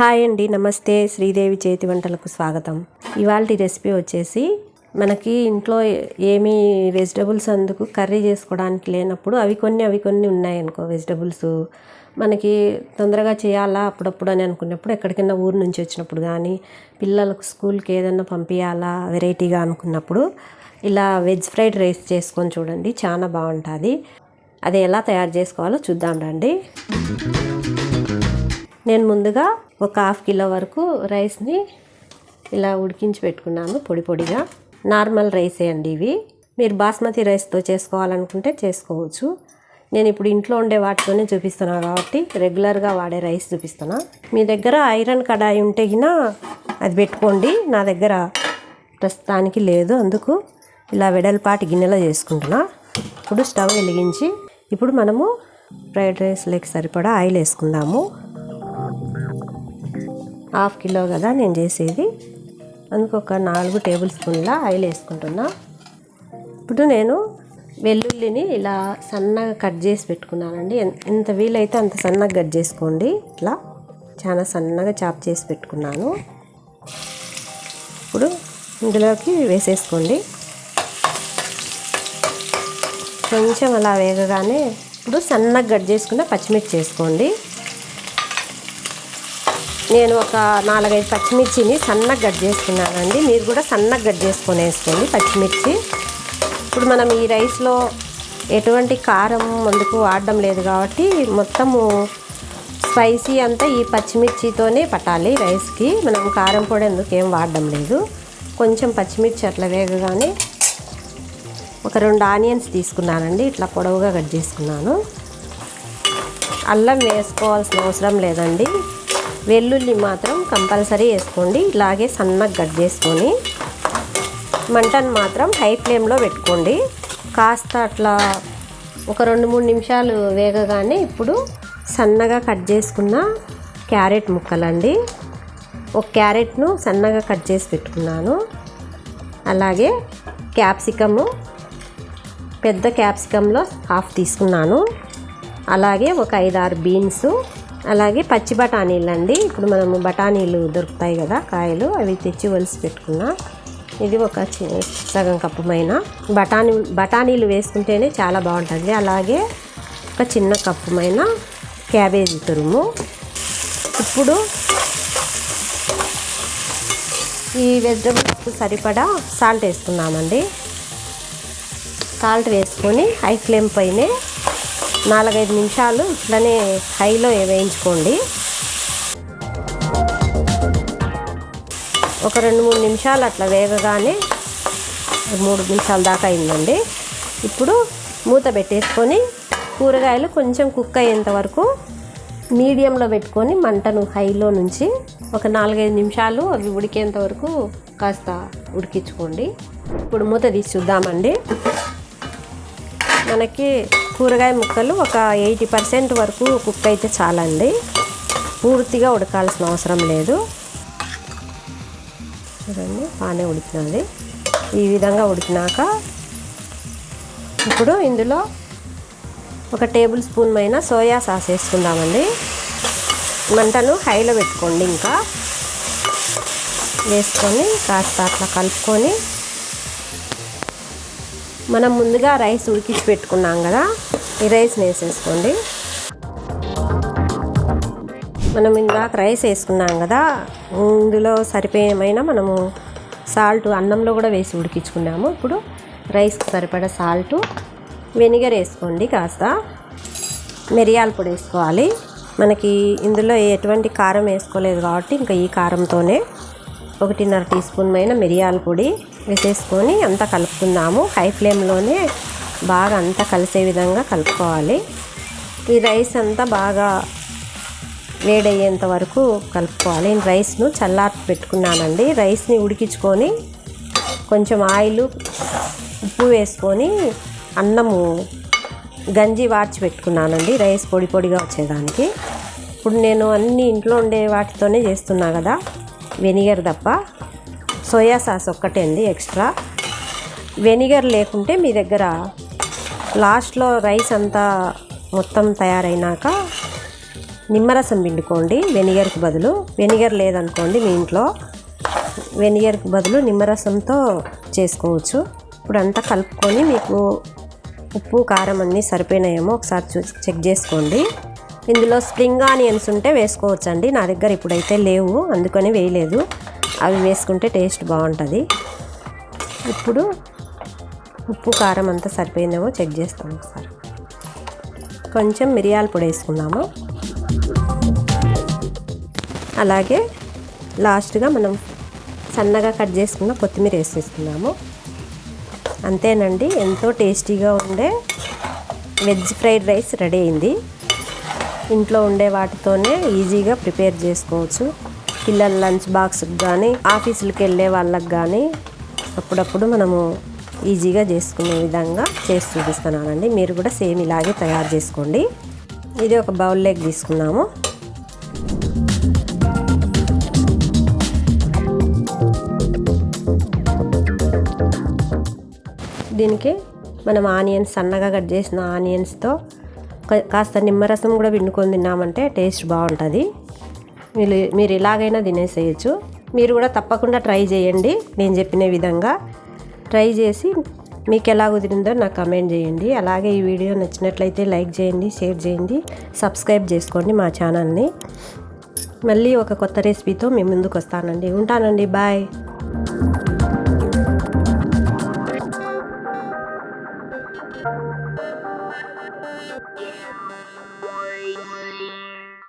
Hi అండి నమస్తే. శ్రీదేవి చేతి వంటలకు స్వాగతం. ఇవాళ రెసిపీ వచ్చేసి మనకి ఇంట్లో ఏమీ వెజిటబుల్స్ అందుకు కర్రీ చేసుకోవడానికి లేనప్పుడు అవి కొన్ని అవి కొన్ని ఉన్నాయనుకో వెజిటబుల్స్. మనకి తొందరగా చేయాలా అప్పుడప్పుడు అని అనుకున్నప్పుడు ఎక్కడికైనా ఊరు నుంచి వచ్చినప్పుడు కానీ పిల్లలకు స్కూల్కి ఏదైనా పంపించాలా వెరైటీగా అనుకున్నప్పుడు ఇలా వెజ్ ఫ్రైడ్ రైస్ చేసుకొని చూడండి చాలా బాగుంటుంది. అది ఎలా తయారు చేసుకోవాలో చూద్దాం రండి. నేను ముందుగా ఒక హాఫ్ కిలో వరకు రైస్ని ఇలా ఉడికించి పెట్టుకున్నాను పొడి పొడిగా. నార్మల్ రైసే అండి ఇవి. మీరు బాస్మతి రైస్తో చేసుకోవాలనుకుంటే చేసుకోవచ్చు. నేను ఇప్పుడు ఇంట్లో ఉండే వాటితోనే చూపిస్తున్నాను కాబట్టి రెగ్యులర్గా వాడే రైస్ చూపిస్తున్నా. మీ దగ్గర ఐరన్ కడాయి ఉంటే గిన అది పెట్టుకోండి. నా దగ్గర ప్రస్తుతానికి లేదు. అందుకు ఇలా వెడల్పాటి గిన్నెలో చేసుకుంటున్నా. ఇప్పుడు స్టవ్ వెలిగించి ఇప్పుడు మనము ఫ్రైడ్ రైస్లోకి సరిపడా ఆయిల్ వేసుకుందాము. హాఫ్ కిలో కదా నేను చేసేది. అందుకు ఒక నాలుగు టేబుల్ స్పూన్ల ఆయిల్ వేసుకుంటున్నా. ఇప్పుడు నేను వెల్లుల్లిని ఇలా సన్నగా కట్ చేసి పెట్టుకున్నానండి. ఎంత వీలైతే అంత సన్నగా కట్ చేసుకోండి. ఇట్లా చాలా సన్నగా చాప్ చేసి పెట్టుకున్నాను. ఇప్పుడు ఇందులోకి వేసేసుకోండి. కొంచెం అలా వేగగానే ఇప్పుడు సన్నగా కట్ చేసుకున్న పచ్చిమిర్చి వేసుకోండి. నేను ఒక నాలుగైదు పచ్చిమిర్చిని సన్నగా కట్ చేసుకున్నానండి. మీరు కూడా సన్నగా కట్ చేసుకొని వేసుకోండి పచ్చిమిర్చి. ఇప్పుడు మనం ఈ రైస్లో ఎటువంటి కారం ముందుకు వాడడం లేదు కాబట్టి మొత్తము స్పైసీ అంతా ఈ పచ్చిమిర్చితోనే పట్టాలి రైస్కి. మనం కారం పొడి ఎందుకు ఏం వాడడం లేదు. కొంచెం పచ్చిమిర్చి అట్లా వేగగానే ఒక రెండు ఆనియన్స్ తీసుకున్నానండి. ఇట్లా పొడవుగా కట్ చేసుకున్నాను. అల్లం వేసుకోవాల్సిన అవసరం లేదండి. వెల్లుల్లి మాత్రం కంపల్సరీ వేసుకోండి. ఇలాగే సన్నగా కట్ చేసుకొని మంటను మాత్రం హై ఫ్లేమ్లో పెట్టుకోండి. కాస్త అట్లా ఒక రెండు మూడు నిమిషాలు వేగగానే ఇప్పుడు సన్నగా కట్ చేసుకున్న క్యారెట్ ముక్కలండి. ఒక క్యారెట్ను సన్నగా కట్ చేసి పెట్టుకున్నాను. అలాగే క్యాప్సికము పెద్ద క్యాప్సికంలో హాఫ్ తీసుకున్నాను. అలాగే ఒక ఐదారు బీన్స్ అలాగే పచ్చి బఠానీలు అండి ఇప్పుడు మనము బఠానీలు దొరుకుతాయి కదా కాయలు అవి తెచ్చి వలిసి పెట్టుకున్నా. ఇది ఒక చి- సగం కప్పుమైన బఠానీ బఠానీలు వేసుకుంటేనే చాలా బాగుంటుంది. అలాగే ఒక చిన్న కప్పుమైన క్యాబేజీ తురుము. ఇప్పుడు ఈ వెజిటబుల్స్ సరిపడా సాల్ట్ వేసుకున్నామండి సాల్ట్ వేసుకొని హై ఫ్లేమ్ పైనే నాలుగైదు నిమిషాలు ఇట్లనే హైలో వేయించుకోండి. ఒక రెండు మూడు నిమిషాలు అట్లా వేగగానే మూడు నిమిషాల దాకా అయిందండి. ఇప్పుడు మూత పెట్టేసుకొని కూరగాయలు కొంచెం కుక్ అయ్యేంత వరకు మీడియంలో పెట్టుకొని మంటను హైలో నుంచి ఒక నాలుగైదు నిమిషాలు అవి ఉడికేంత వరకు కాస్త ఉడికించుకోండి. ఇప్పుడు మూత తీసి చూద్దామండి. మనకి కూరగాయ ముక్కలు ఒక ఎయిటీ పర్సెంట్ వరకు కుక్ అయితే చాలండి. పూర్తిగా ఉడకాల్సిన అవసరం లేదు. చూడండి బాగానే ఉడికినది ఈ విధంగా ఉడికినాక ఇప్పుడు ఇందులో ఒక టేబుల్ స్పూన్ పైన సోయా సాస్ వేసుకుందామండి. మంటను హైలో పెట్టుకోండి ఇంకా. వేసుకొని కాస్త అట్లా కలుపుకొని మనం ముందుగా రైస్ ఉడికించి పెట్టుకున్నాం కదా. ఈ రైస్ని వేసేసుకోండి. మనం ఇందాక రైస్ వేసుకున్నాం కదా ఇందులో సరిపోయేమైనా మనము సాల్ట్ అన్నంలో కూడా వేసి ఉడికించుకున్నాము. ఇప్పుడు రైస్కి సరిపడా సాల్ట్ వెనిగర్ వేసుకోండి కాస్త. మిరియాల పొడి వేసుకోవాలి. మనకి ఇందులో ఎటువంటి కారం వేసుకోలేదు కాబట్టి ఇంకా ఈ కారంతోనే ఒకటిన్నర టీ స్పూన్ పైన మిరియాల పొడి వేసేసుకొని అంతా కలుపుకుందాము. హై ఫ్లేమ్లోనే బాగా అంతా కలిసే విధంగా కలుపుకోవాలి. ఈ రైస్ అంతా బాగా వేడయ్యేంత వరకు కలుపుకోవాలి. నేను రైస్ను చల్లార్చి పెట్టుకున్నానండి. రైస్ని ఉడికించుకొని కొంచెం ఆయిల్ ఉప్పు వేసుకొని అన్నము గంజి వార్చి పెట్టుకున్నానండి రైస్ పొడి పొడిగా వచ్చేదానికి. ఇప్పుడు నేను అన్ని ఇంట్లో ఉండే వాటితోనే చేస్తున్నా కదా వెనిగర్ తప్ప. సోయా సాస్ ఒక్కటే అండి ఎక్స్ట్రా. వెనిగర్ లేకుంటే మీ దగ్గర లాస్ట్లో రైస్ అంతా మొత్తం తయారైనాక నిమ్మరసం పిండుకోండి వెనిగర్కి బదులు. వెనిగర్ లేదనుకోండి మీ ఇంట్లో. వెనిగర్కి బదులు నిమ్మరసంతో చేసుకోవచ్చు. ఇప్పుడు అంతా కలుపుకొని మీకు ఉప్పు కారం అన్నీ సరిపోయినాయేమో ఒకసారి చూసి చెక్ చేసుకోండి. ఇందులో స్ప్రింగ్ ఆనియన్స్ ఉంటే వేసుకోవచ్చండి. నా దగ్గర ఇప్పుడైతే లేవు అందుకని వేయలేదు. అవి వేసుకుంటే టేస్ట్ బాగుంటుంది. ఇప్పుడు ఉప్పు కారం అంతా సరిపోయిందేమో చెక్ చేస్తాం ఒకసారి. కొంచెం మిరియాల పొడి వేసుకున్నాము అలాగే లాస్ట్గా మనం సన్నగా కట్ చేసుకున్న కొత్తిమీర వేసేసుకున్నాము అంతేనండి ఎంతో టేస్టీగా ఉండే వెజ్ ఫ్రైడ్ రైస్ రెడీ అయింది. ఇంట్లో ఉండే వాటితోనే ఈజీగా ప్రిపేర్ చేసుకోవచ్చు. పిల్లల లంచ్ బాక్స్కి కానీ ఆఫీసులకు వెళ్ళే వాళ్ళకి కానీ అప్పుడప్పుడు మనము ఈజీగా చేసుకునే విధంగా చేసి చూపిస్తున్నానండి. మీరు కూడా సేమ్ ఇలాగే తయారు చేసుకోండి. ఇది ఒక బౌల్ లెగ్ తీసుకున్నాము. దీనికి మనం ఆనియన్స్ సన్నగా కట్ చేసిన ఆనియన్స్తో కాస్త నిమ్మరసం కూడా పిండుకొని తిన్నామంటే టేస్ట్ బాగుంటుంది. మీరు మీరు ఇలాగైనా తినేసేయచ్చు. మీరు కూడా తప్పకుండా ట్రై చేయండి. నేను చెప్పిన విధంగా ట్రై చేసి మీకు ఎలా కుదిరిందో నాకు కమెంట్ చేయండి. అలాగే ఈ వీడియో నచ్చినట్లయితే లైక్ చేయండి షేర్ చేయండి సబ్స్క్రైబ్ చేసుకోండి మా ఛానల్ని. మళ్ళీ ఒక కొత్త రెసిపీతో మీ ముందుకు వస్తానండి. ఉంటానండి. బాయ్.